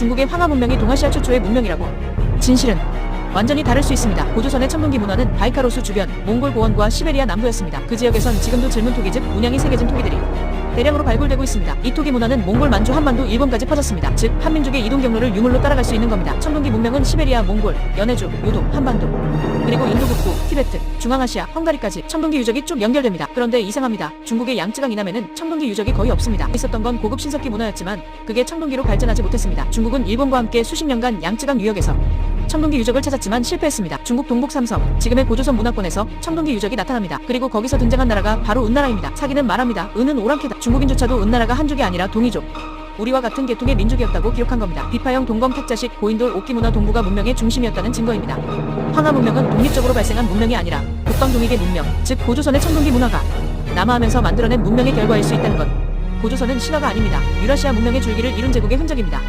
중국의 황하 문명이 동아시아 최초의 문명이라고. 진실은 완전히 다를 수 있습니다. 고조선의 천문기 문화는 바이카로스 주변, 몽골 고원과 시베리아 남부였습니다. 그 지역에선 지금도 질문 토기 즉 문양이 새겨진 토기들이 대량으로 발굴되고 있습니다. 이 토기 문화는 몽골 만주 한반도 일본까지 퍼졌습니다. 즉 한민족의 이동 경로를 유물로 따라갈 수 있는 겁니다. 천문기 문명은 시베리아, 몽골, 연해주, 요동, 한반도 그리고 인도 북부, 티베트, 중앙아시아, 헝가리까지 천문기 유적이 쭉 연결됩니다. 그런데 이상합니다. 중국의 양쯔강 이남에는 천문기 유적이 거의 없습니다. 있었던 건 고급 신석기 문화였지만 그게 천문기로 발전하지 못했습니다. 중국은 일본과 함께 수십 년간 양쯔강 유역에서 천문기 유적을 찾았지만 실패했습니다. 중국 동북 삼섬, 지금의 고조선 문화권에서 천문기 유적이 나타납니다. 그리고 거기서 등장한 나라가 바로 은나라입니다. 사기는 말합니다. 은은 오랑캐다. 중국인조차도 은나라가 한족이 아니라 동이족. 우리와 같은 계통의 민족이었다고 기록한 겁니다. 비파형 동검 탁자식 고인돌 옥기문화 동부가 문명의 중심이었다는 증거입니다. 황하 문명은 독립적으로 발생한 문명이 아니라 북방 동익의 문명, 즉 고조선의 천문기 문화가 남하하면서 만들어낸 문명의 결과일 수 있다는 것. 고조선은 신화가 아닙니다. 유라시아 문명의 줄기를 이룬 제국의 흔적입니다.